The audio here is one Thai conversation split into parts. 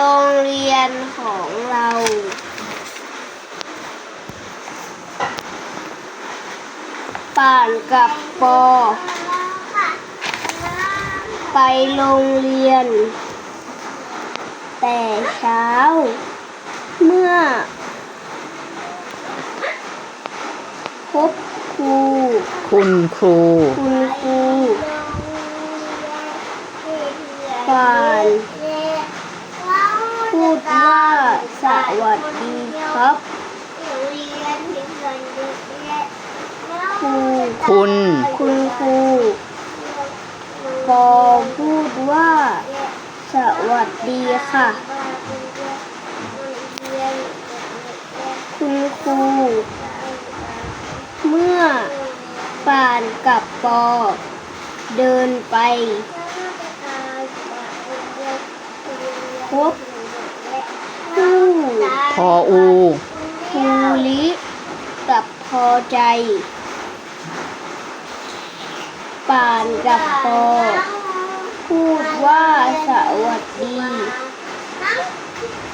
รงเรียนของเราป่านกับปอ ไปโรงเรียน แต่เช้า เมื่อ พบครู คุณครู คุณครูป่านพู ดว่าสวัสดีครับครูคุณ คุณครูพอพูดว่า สวัสดีค่ะ คุณครูเมื่อป่านกับปอ เดินไปพบผู้ พออูครูลิกับพอใจ ป่านกับปอ พูดว่าสวัสดี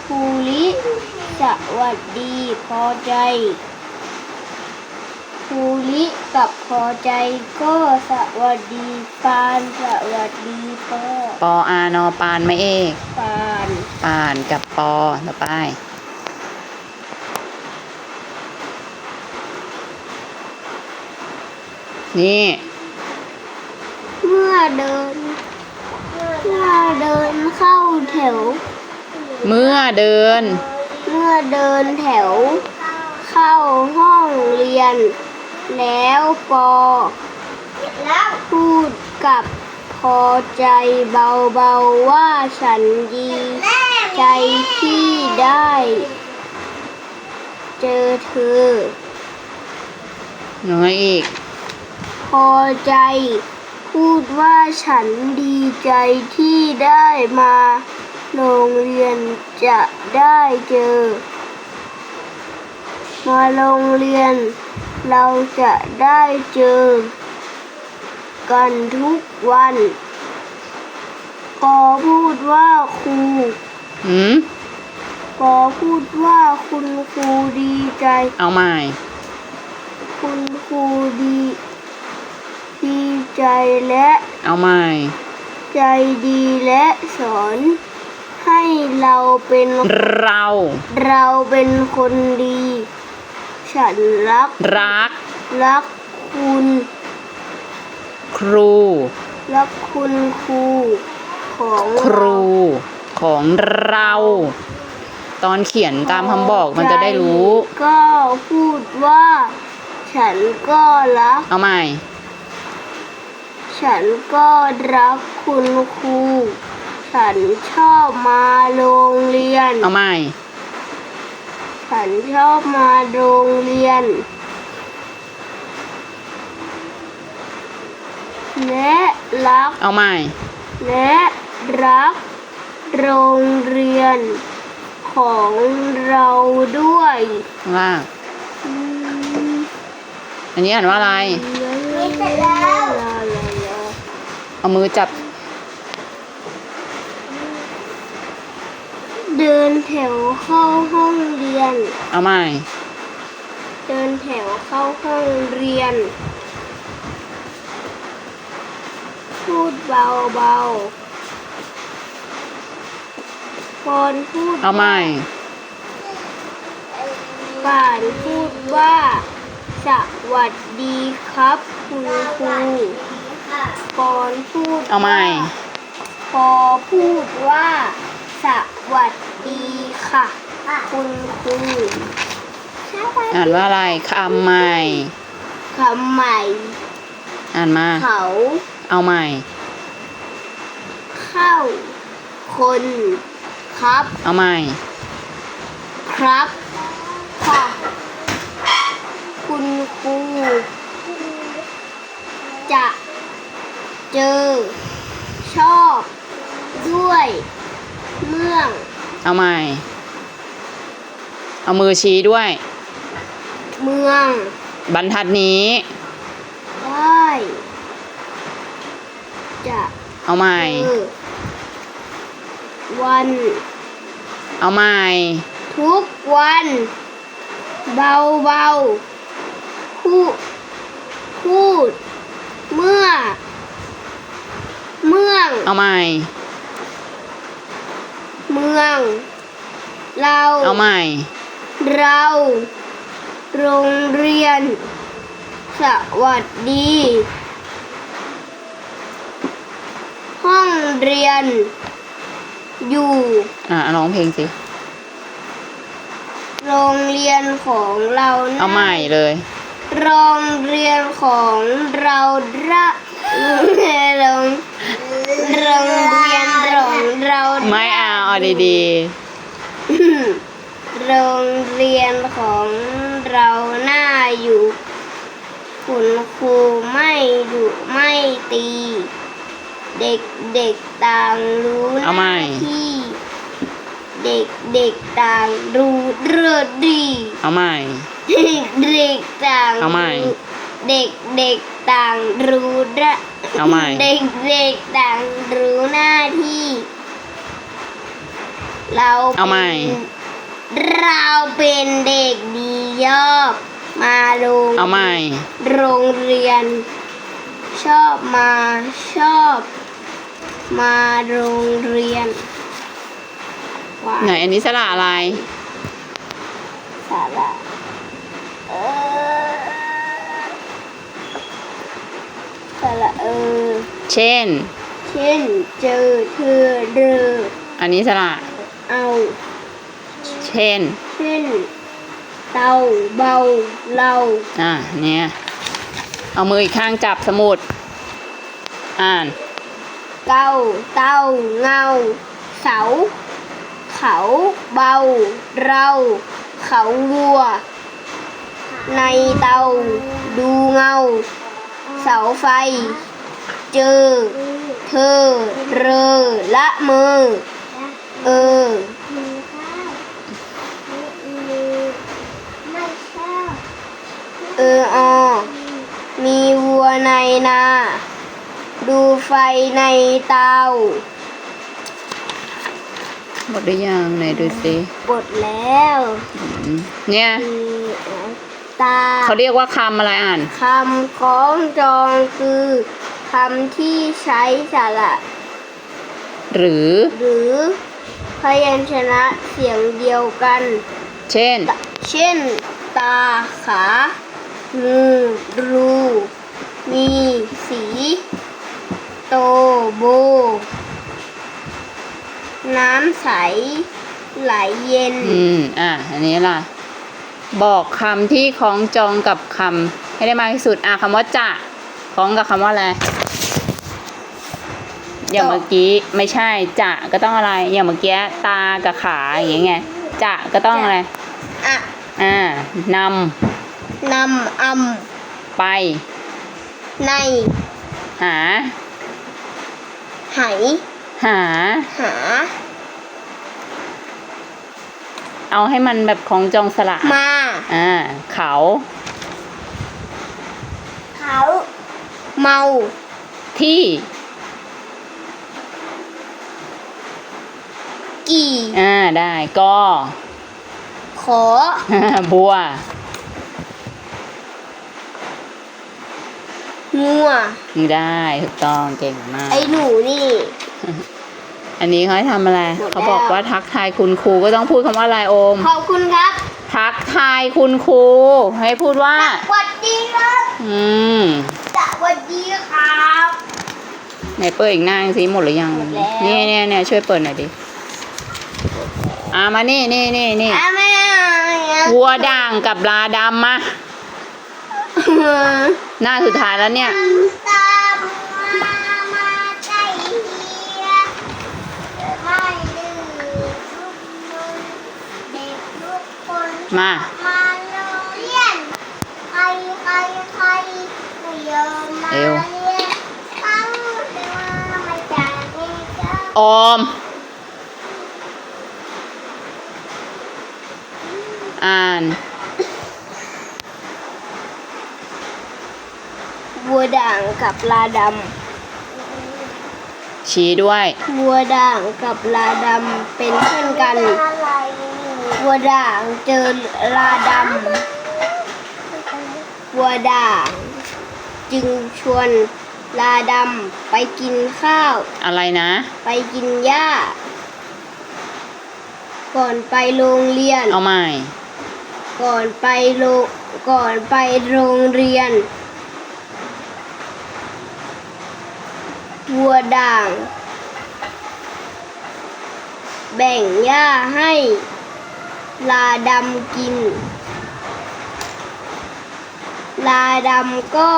ครูลิสวัสดีพอใจครูลิกับพอใจก็สวัสดีปานสวัสดีปอปออานอปานไม่เอกปาน ปานกับปอต่อไป นี่ เมื่อเดิน เมื่อเดินเข้าแถว เมื่อเดิน เมื่อเดินแถว เข้าห้องเรียน แล้วปอพูดกับพอใจเบาๆว่าฉันดีใจที่ได้ เจอเธอน้อยอีก พอใจ พูดว่าฉันดีใจที่ได้มา โรงเรียนจะได้เจอ มาโรงเรียน เราจะได้เจอ กันทุกวัน พอพูดว่าครูหืมพอพูดว่าคุณครูดีใจ เอาใหม่ คุณครูดีดี ใจและเอาใหม่ ใจดีและสอน ให้เราเป็นเรา เราเป็นคนดี ฉันรัก รัก รักคุณ ครู รักคุณครูของครู ของเรา ตอนเขียนตามคำบอกมันจะได้รู้ ก็พูดว่า ฉันก็รัก เอาใหม่ ฉันก็รักคุณครู ฉันชอบมาโรงเรียน เอาใหม่ ฉันชอบมาโรงเรียน และรัก เอาใหม่ และรักโรงเรียนของเราด้วยข้างล่างอืมอันนี้อ่านว่าอะไรไม่เสร็จแล้ว เอามือจับ เดินแถวเข้าห้องเรียน เอาใหม่ เดินแถวเข้าห้องเรียน พูดเบาๆพรพูดเอาใหม่ป่านพูดว่า สวัสดีครับ คุณครู ปอนพูดเอาใหม่ พอพูดว่า สวัสดีค่ะ คุณครูอ่านว่าอะไรคำใหม่ คำใหม่ อ่านมา เขา เอาใหม่ เข้า คน ครับ เอาใหม่ ครับ ค่ะ คุณครูจะ เจอ ชอบ ด้วยเรื่อง เอาใหม่ เอามือชี้ด้วย เมือง บรรทัดนี้ ได้ จะเอาใหม่ เจอวัน เอาใหม่ ทุกวัน เบาเบาๆพูดพูด เมื่อเมื องเอาใหม่ เมือง เรา เอาใหม่ เรา โรงเรียน สวัสดี ห้องเรียน อยู่ อะร้องเพลงสิ โรงเรียนของเรานะเอาใหม่เลย โรงเรียนของเราระโรง โรงเรียนของเราไม่เอาเอาดีโรงเรียนของเราหน้าอยู่ คุณครูไม่ดุไม่ตี เด็กเด็กๆต่างรู้หเอาใหม่ น้าที่ เด็กเด็กๆต่างรู้เรื่องดี ๆ เอาใหม่ เด็กต่างเอาใหม่เด็กเด็กต่างรู้ระ เอาใหม่ เด็กเด็กต่างรู้หน้าที่ เราเอาใหม่เป็นเราเป็นเด็กดียอบมาโรงเอาใหม่ โรงเรียน ชอบมาชอบ มาโรงเรียนว้าวไหนอันนี้สระอะไรสาระเออ สาระเออ เช่น เช่น เจอเธอเรออันนี้สระ เอา เช่น เช่น เตาเบาเราอะเนี่ยเอามืออีกข้างจับสมุด อ่าน เก้าเต้าเงา เสา เขาเบา เรา เขาวัว ในเตาดูเงา เสาไฟ เจอ เธอ เรอ ละมือเออเออออ มีวัวในนา ดูไฟในเตา หมดหรือยังไหนดูสิ บดแล้วอืมเนี่ย มี ตาเขาเรียกว่าคำอะไรอ่านคำของจองคือคำที่ใช้สระหรือ หรือพยัญชนะเสียงเดียวกัน เช่น เช่น ตาขางูรูมีสี โตโบ น้ำใส ไหลเย็น อืม อะ อันนี้ล่ะ บอกคำที่คล้องจองกับคำให้ได้มากที่สุด อะคำว่าจะคล้องกับคำว่าอะไร อย่างเมื่อกี้ไม่ใช่จะก็ต้องอะไร อย่างเมื่อกี้ตากับขาอย่างเงี้ยจะก็ต้องอะไรอะอ่านนำอำไปำใน หา ไห หา หา เอาให้มันแบบคล้องจองสระมา อ่า เขา เขา เมา ที่ กี่ อ่า ได้ก็ขอ บัว งัว ได้ ถูกต้อง เก่งมาก ไอ้หนูนี่ อันนี้เขาให้ทำอะไรหมดแล้วเขาบอกว่าทักทายคุณครูก็ต้องพูดคำว่าอะไรโอม ขอบคุณครับ ทักทายคุณครูให้พูดว่า สวัสดีครับ อืม สวัสดีครับไหนเปิดอีกหน้าสิหมดหรือยังหมดแล้วเนี่ยเนี่ยเนี่ยช่วยเปิดหน่อยดิ อ่ามานี่นี่นี่นี่อะไม่เอาอย่างวัวด่างกับลาดำมา หน้าสุดท้ายแล้วเนี่ย มามาโรงเรียนใครใครใครไม่ยอมมาเอวเรียนตั้งแต่ว่ามาจากนี่ก็ออมอ่าน วัวด่างกับลาดชี้ด้วยวัวด่างกับลาดำเป็นเพื่อนกัน อะไร วัวด่างเจอลาดำวัวด่าง จึงชวนลาดำไปกินข้าว อะไรนะ ไปกินหญ้า ก่อนไปโรงเรียน เอาใหม่ ก่อนไปโรงก่อนไปโรงเรียน วัวด่าง แบ่งหญ้าให้ ลาดำกิน ลาดำก็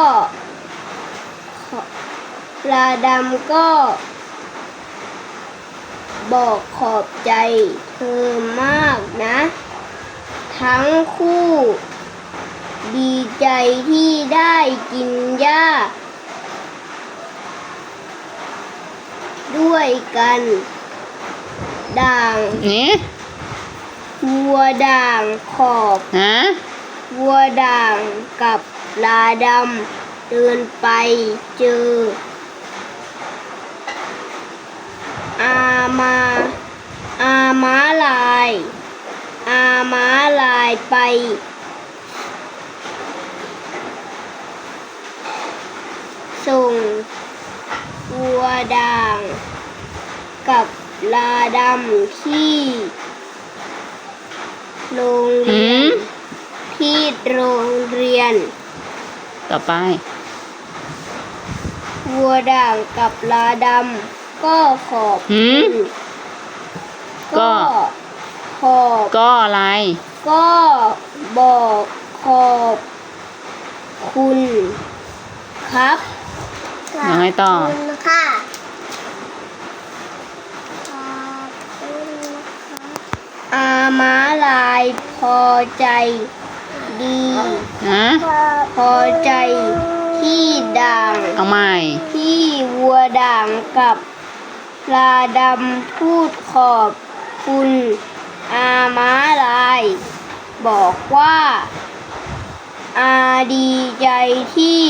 ลาดำก็ บอกขอบใจเธอมากนะ ทั้งคู่ ดีใจที่ได้กินหญ้า ด้วยกัน ด่างนี่ วัวด่างขอบฮะวัวด่างกับลาดำเดินไปเจอ อามาอาม้าลาย อาม้าลายไป ส่งวัวด่าง กับลาดำที่ โรงเรียนที่โรงเรียน ต่อไป วัวด่างกับลาดำก็ขอบหืคุมณก็ขอบก็อะไร ก็บอกขอบคุณ ครับยังไงต่อ ขบคุณค่ะขอบคุณนะคะ อา ม้าลายพอใจดีฮะขอบพอใจที่ด่าง เอาใหม่ ที่วัวด่างกับลาดำพูดขอบคุณ อาม้าลาย บอกว่า อาดีใจที่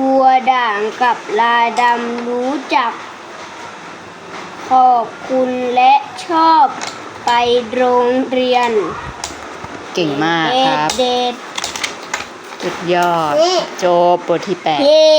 วัวด่างกับลาดำรู้จัก ขอบคุณและชอบ ไปโรงเรียน เก่งมากครับ เด็ดสุดยอดนี่โจบบทที่แปดๆเย้